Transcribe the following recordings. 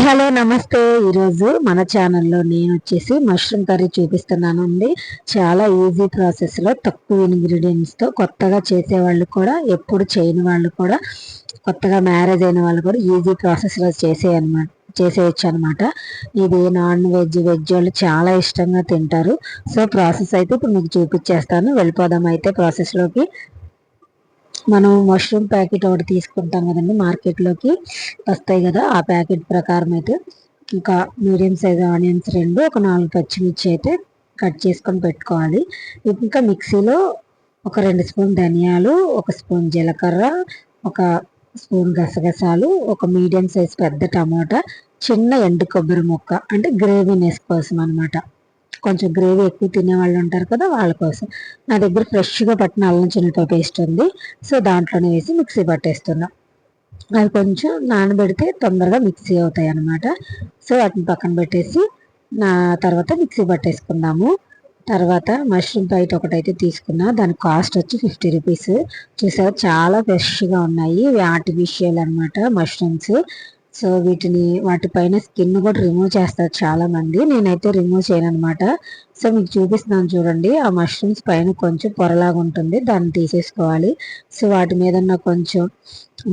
Hi hello నమస్తే. ఈరోజు మన ఛానల్లో నేను వచ్చేసి మష్రూమ్ కర్రీ చూపిస్తున్నాను అండి చాలా ఈజీ ప్రాసెస్లో తక్కువ ఇంగ్రీడియంట్స్తో కొత్తగా చేసే వాళ్ళు కూడా ఎప్పుడు చేయని వాళ్ళు కూడా కొత్తగా మ్యారేజ్ అయిన వాళ్ళు కూడా ఈజీ ప్రాసెస్లో చేసే అనమాట చేసేయచ్చు అనమాట. ఇది నాన్ వెజ్ వెజ్ వాళ్ళు చాలా ఇష్టంగా తింటారు. సో ప్రాసెస్ అయితే ఇప్పుడు మీకు చూపించేస్తాను వెళ్ళిపోదాం అయితే ప్రాసెస్లోకి. మనం మష్రూమ్ ప్యాకెట్ ఒకటి తీసుకుంటాం కదండి మార్కెట్లోకి వస్తాయి కదా ఆ ప్యాకెట్ ప్రకారం అయితే ఇంకా మీడియం సైజ్ ఆనియన్స్ రెండు ఒక నాలుగు పచ్చిమిర్చి అయితే కట్ చేసుకొని పెట్టుకోవాలి. ఇంకా మిక్సీలో ఒక రెండు స్పూన్ ధనియాలు ఒక స్పూన్ జీలకర్ర ఒక స్పూన్ గసగసాలు ఒక మీడియం సైజ్ పెద్ద టమాటా చిన్న ఎండు కొబ్బరి ముక్క అంటే గ్రేవీనెస్ కోసం అనమాట కొంచెం గ్రేవీ ఎక్కువ తినే వాళ్ళు ఉంటారు కదా వాళ్ళ కోసం. నా దగ్గర ఫ్రెష్గా పట్టిన అల్లం చిన్నతో పేస్ట్ ఉంది. సో దాంట్లోనే వేసి మిక్సీ పట్టేస్తున్నాం. అది కొంచెం నానబెడితే తొందరగా మిక్సీ అవుతాయి అనమాట సో వాటిని పక్కన పెట్టేసి నా తర్వాత మిక్సీ పట్టేసుకుందాము. తర్వాత మష్రూమ్ బయట ఒకటైతే తీసుకున్నా. దాని కాస్ట్ వచ్చి ఫిఫ్టీ రూపీస్ చూసారు? చాలా ఫ్రెష్గా ఉన్నాయి. ఇవి ఆర్టిఫిషియల్ అనమాట మష్రూమ్స్ సో వీటిని వాటిపైన స్కిన్ కూడా రిమూవ్ చేస్తారు చాలా మంది నేనైతే రిమూవ్ చేయను అనమాట సో మీకు చూపిస్తున్నాను చూడండి. ఆ మష్రూమ్స్ పైన కొంచెం పొరలాగా ఉంటుంది. దాన్ని తీసేసుకోవాలి. సో వాటి మీద కొంచెం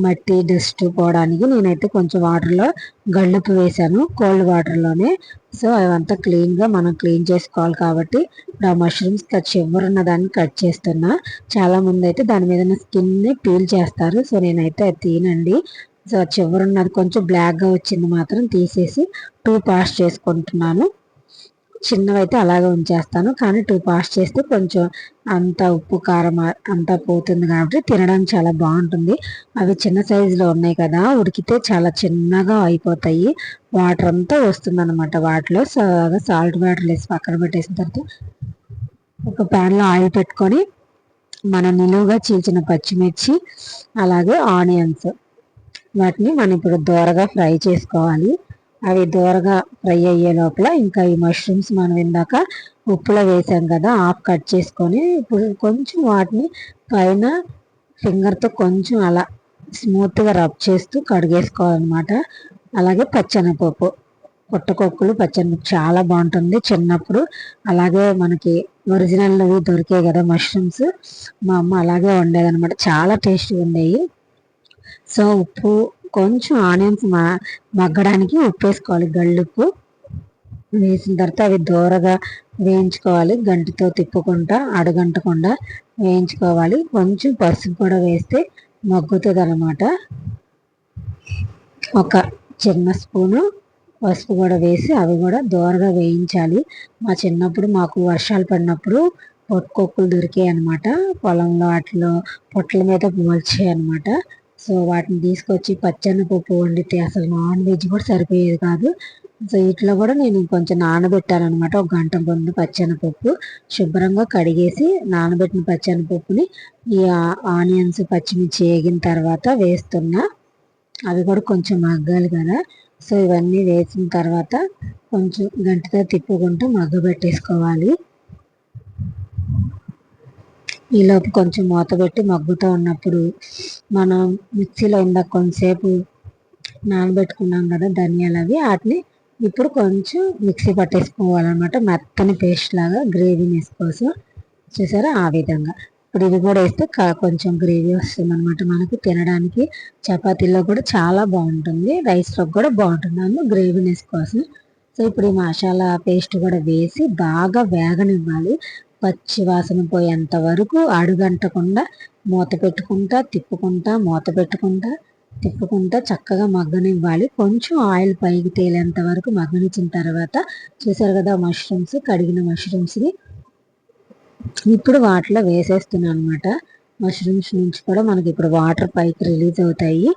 మట్టి డస్ట్ పోవడానికి నేనైతే కొంచెం వాటర్లో గళ్ళుపు వేసాను కోల్డ్ వాటర్లోనే సో అవంతా క్లీన్గా మనం క్లీన్ చేసుకోవాలి కాబట్టి ఇప్పుడు ఆ మష్రూమ్స్ చివరున్న దాన్ని కట్ చేస్తున్నా. చాలా మంది అయితే దాని మీద స్కిన్ని పీల్ చేస్తారు. సో నేనైతే అది తీనండి సో చివరున్నది కొంచెం బ్లాక్గా వచ్చింది మాత్రం తీసేసి టూ పాస్ చేసుకుంటున్నాను. చిన్నవైతే అలాగే ఉంచేస్తాను. కానీ టూ పాస్ చేస్తే కొంచెం అంత ఉప్పు కారం అంతా పోతుంది కాబట్టి తినడానికి చాలా బాగుంటుంది. అవి చిన్న సైజులో ఉన్నాయి కదా ఉడికితే చాలా చిన్నగా అయిపోతాయి. వాటర్ అంతా వస్తుంది అనమాట వాటిలో సాల్ట్ వాటర్ వేసి పక్కన పెట్టేసిన తర్వాత ఒక ప్యాన్లో ఆయిల్ పెట్టుకొని మన నిలువుగా చీల్చిన పచ్చిమిర్చి అలాగే ఆనియన్స్ వాటిని మనం ఇప్పుడు దూరగా ఫ్రై చేసుకోవాలి. అవి దూరగా ఫ్రై అయ్యే లోపల ఇంకా ఈ మష్రూమ్స్ మనం ఇందాక ఉప్పులో వేసాం కదా ఆఫ్ కట్ చేసుకొని ఇప్పుడు కొంచెం వాటిని పైన ఫింగర్తో కొంచెం అలా స్మూత్గా రబ్ చేస్తూ కడిగేసుకోవాలన్నమాట. అలాగే పచ్చనపప్పు పుట్టకొక్కులు పచ్చని చాలా బాగుంటుంది చిన్నప్పుడు. అలాగే మనకి ఒరిజినల్ దొరికాయి కదా మష్రూమ్స్ మా అమ్మ అలాగే వండేదన్నమాట. చాలా టేస్ట్గా ఉండేవి సో ఉప్పు కొంచెం ఆనియన్స్ మగ్గడానికి ఉప్పు వేసుకోవాలి. గళ్ళుప్పు వేసిన తర్వాత అవి దూరగా వేయించుకోవాలి. గంటితో తిప్పుకుంటా అడగంటకుండా వేయించుకోవాలి. కొంచెం పసుపు కూడా వేస్తే మగ్గుతుంది అనమాట ఒక చిన్న స్పూను పసుపు కూడా వేసి అవి కూడా దూరగా వేయించాలి. మా చిన్నప్పుడు మాకు వర్షాలు పడినప్పుడు పొట్టుకొక్కులు దొరికాయి అనమాట పొలంలో వాటిలో పొట్ల మీద మోల్చాయి అనమాట సో వాటిని తీసుకొచ్చి పచ్చని పప్పు వండితే అసలు నాన్ వెజ్ కూడా సరిపోయేది కాదు. సో వీటిలో కూడా నేను కొంచెం నానబెట్టారనమాట ఒక గంట ముందు పచ్చనపప్పు శుభ్రంగా కడిగేసి నానబెట్టిన పచ్చనపప్పుని ఈ ఆనియన్స్ పచ్చిమిర్చి వేగిన తర్వాత వేస్తున్నా. అవి కూడా కొంచెం మగ్గాలి కదా. సో ఇవన్నీ వేసిన తర్వాత కొంచెం గంటతో తిప్పుకుంటూ మగ్గబెట్టేసుకోవాలి. ఈలోపు కొంచెం మూత పెట్టి మగ్గుతూ ఉన్నప్పుడు మనం మిక్సీలో ఇందాక కొంతసేపు నానబెట్టుకున్నాం కదా ధనియాలు అవి వాటిని ఇప్పుడు కొంచెం మిక్సీ పట్టేసుకోవాలన్నమాట. మెత్తని పేస్ట్ లాగా గ్రేవీనెస్ కోసం. చూసారా? ఆ విధంగా. ఇప్పుడు ఇది కూడా వేస్తే కొంచెం గ్రేవీ వస్తుంది అనమాట మనకి. తినడానికి చపాతీలో కూడా చాలా బాగుంటుంది. రైస్లో కూడా బాగుంటుంది. అందులో గ్రేవీనెస్ కోసం. సో ఇప్పుడు ఈ మసాలా పేస్ట్ కూడా వేసి బాగా వేగనివ్వాలి. పచ్చి వాసన పోయేంత వరకు అడుగంటకుండా మూత పెట్టుకుంటా తిప్పుకుంటా మూత పెట్టుకుంటా తిప్పుకుంటా చక్కగా మగ్గనివ్వాలి. కొంచెం ఆయిల్ పైకి తేలేంత వరకు మగ్గనిచ్చిన తర్వాత చూసారు కదా మష్రూమ్స్ కడిగిన మష్రూమ్స్ని ఇప్పుడు వాటిలో వేసేస్తున్నాను అనమాట మష్రూమ్స్ నుంచి కూడా మనకి ఇప్పుడు వాటర్ పైకి రిలీజ్ అవుతాయి.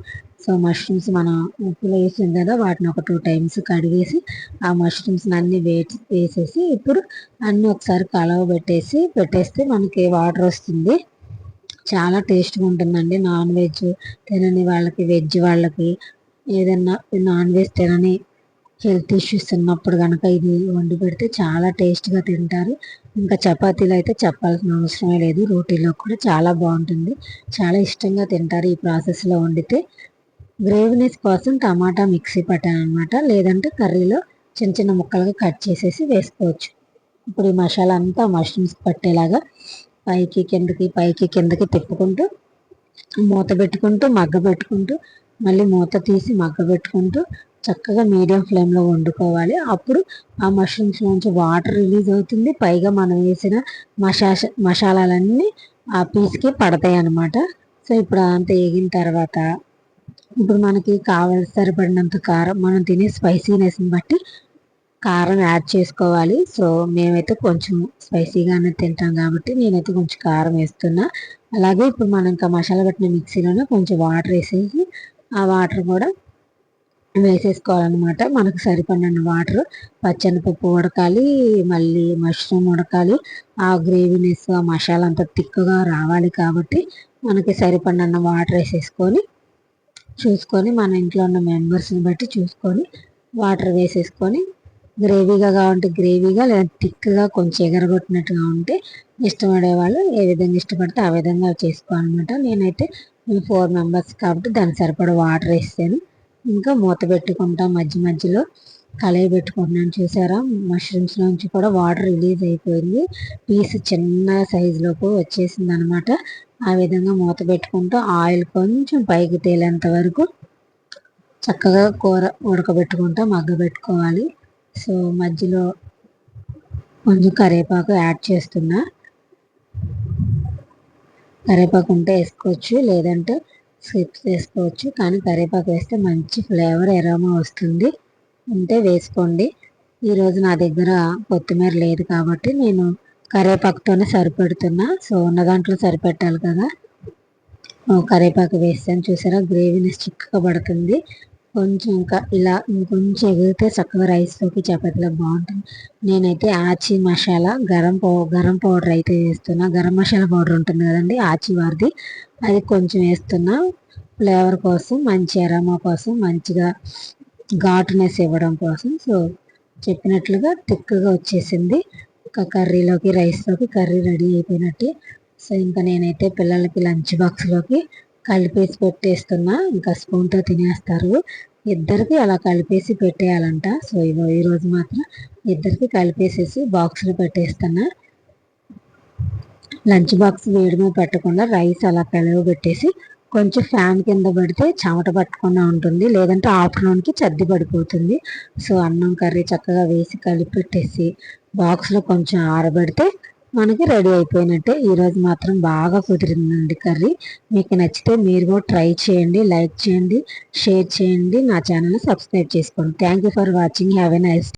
సో మష్రూమ్స్ మనం ఉప్పులో వేసిన కదా వాటిని ఒక టూ టైమ్స్ కడిగేసి ఆ మష్రూమ్స్ అన్ని వేసి వేసేసి ఇప్పుడు అన్ని ఒకసారి కలవ పెట్టేసి పెట్టేస్తే మనకి వాటర్ వస్తుంది. చాలా టేస్ట్గా ఉంటుందండి నాన్ వెజ్ తినని వాళ్ళకి వెజ్ వాళ్ళకి. ఏదన్నా నాన్ వెజ్ తినని హెల్త్ ఇష్యూస్ ఉన్నప్పుడు కనుక ఇది వండి పెడితే చాలా టేస్ట్గా తింటారు. ఇంకా చపాతీలు అయితే చెప్పాల్సిన అవసరమే లేదు. రోటీలో కూడా చాలా బాగుంటుంది. చాలా ఇష్టంగా తింటారు ఈ ప్రాసెస్లో వండితే. గ్రేవీనెస్ కోసం టమాటా మిక్సీ పట్టాను అనమాట లేదంటే కర్రీలో చిన్న చిన్న ముక్కలుగా కట్ చేసేసి వేసుకోవచ్చు. ఇప్పుడు ఈ మసాలా అంతా మష్రూమ్స్ పట్టేలాగా పైకి కిందకి పైకి కిందకి తిప్పుకుంటూ మూత పెట్టుకుంటూ మగ్గ పెట్టుకుంటూ మళ్ళీ మూత తీసి మగ్గ పెట్టుకుంటూ చక్కగా మీడియం ఫ్లేమ్లో వండుకోవాలి. అప్పుడు ఆ మష్రూమ్స్ నుంచి వాటర్ రిలీజ్ అవుతుంది. పైగా మనం వేసిన మసా మసాలాలన్నీ ఆ పీస్కి పడతాయి అన్నమాట సో ఇప్పుడు అంత వేగిన తర్వాత ఇప్పుడు మనకి కావాల్సి సరిపడినంత కారం మనం తినే స్పైసీనెస్ని బట్టి కారం యాడ్ చేసుకోవాలి. సో మేమైతే కొంచెం స్పైసీగానే తింటాం కాబట్టి నేనైతే కొంచెం కారం వేస్తున్నా. అలాగే ఇప్పుడు మనం ఇంకా మసాలా పెట్టిన మిక్సీలోనే కొంచెం వాటర్ వేసేసి ఆ వాటర్ కూడా వేసేసుకోవాలన్నమాట. మనకు సరిపడిన వాటర్ పచ్చనిపప్పు ఉడకాలి మళ్ళీ మష్రూమ్ ఉడకాలి. ఆ గ్రేవీనెస్ ఆ మసాలా అంతా తిక్కుగా రావాలి కాబట్టి మనకి సరిపడిన వాటర్ వేసేసుకొని చూసుకొని మన ఇంట్లో ఉన్న మెంబర్స్ని బట్టి చూసుకొని వాటర్ వేసేసుకొని గ్రేవీగా కావాలంటే గ్రేవీగా లేదా థిక్గా కొంచెం ఎగరగొట్టినట్టుగా ఉంటే ఇష్టపడే వాళ్ళు ఏ విధంగా ఇష్టపడితే ఆ విధంగా చేసుకోవాలన్నమాట. నేనైతే మేము ఫోర్ మెంబర్స్ కాబట్టి దానికి సరిపడ వాటర్ వేస్తాను. ఇంకా మూత పెట్టుకుంటాం మధ్య మధ్యలో. కలయి పెట్టుకుంటున్నాను చూసారా? మష్రూమ్స్ నుంచి కూడా వాటర్ రిలీజ్ అయిపోయింది. పీస్ చిన్న సైజులోకి వచ్చేసింది అనమాట ఆ విధంగా మూత పెట్టుకుంటూ ఆయిల్ కొంచెం పైకి తేలేంత వరకు చక్కగా కూర ఉడకబెట్టుకుంటూ మగ్గ పెట్టుకోవాలి. సో మధ్యలో కొంచెం కరివేపాకు యాడ్ చేస్తున్నా. కరివేపాకు ఉంటే వేసుకోవచ్చు లేదంటే స్కిప్ వేసుకోవచ్చు కానీ కరివేపాకు వేస్తే మంచి ఫ్లేవర్ ఎరోమా వస్తుంది. ఉంటే వేసుకోండి. ఈరోజు నా దగ్గర కొత్తిమీర లేదు కాబట్టి నేను కరివేపాకుతోనే సరిపెడుతున్నా. సో ఉన్న దాంట్లో సరిపెట్టాలి కదా. కరివేపాకు వేస్తాను. చూసారా? గ్రేవీని చిక్కగా పడుతుంది. కొంచెం ఇంకా ఇలా ఇంకొంచెం ఎగిరితే చక్కగా రైస్లోకి చపాతీలో బాగుంటుంది. నేనైతే ఆచి మసాలా గరం పౌ గరం పౌడర్ అయితే వేస్తున్నా. గరం మసాలా పౌడర్ ఉంటుంది కదండి ఆచి వారిది. అది కొంచెం వేస్తున్నా. ఫ్లేవర్ కోసం మంచి అరమా కోసం మంచిగా ఘాటునెస్ ఇవ్వడం కోసం. సో చెప్పినట్లుగా థిక్గా వచ్చేసింది. ఇంకా కర్రీలోకి రైస్లోకి కర్రీ రెడీ అయిపోయినట్టే. సో ఇంకా నేనైతే పిల్లలకి లంచ్ బాక్స్లోకి కలిపేసి పెట్టేస్తున్నా. ఇంకా స్పూన్తో తినేస్తారు. ఇద్దరికి అలా కలిపేసి పెట్టేయాలంట. సో ఇగో ఈరోజు మాత్రం ఇద్దరికి కలిపేసేసి బాక్స్లో పెట్టేస్తున్నా. లంచ్ బాక్స్ వేడిమే పెట్టకుండా రైస్ అలా కలిగి పెట్టేసి కొంచెం ఫ్యాన్ కింద పడితే చెమట పట్టకుండా ఉంటుంది. లేదంటే ఆఫ్టర్నూన్కి చద్ది పడిపోతుంది. సో అన్నం కర్రీ చక్కగా వేసి కలిపి పెట్టేసి బాక్స్లో కొంచెం ఆరబెడితే మనకి రెడీ అయిపోయినట్టే. ఈరోజు మాత్రం బాగా కుదిరిందండి కర్రీ. మీకు నచ్చితే మీరు కూడా ట్రై చేయండి లైక్ చేయండి షేర్ చేయండి. నా ఛానల్ సబ్స్క్రైబ్ చేసుకోండి. Thank you for watching. Have a nice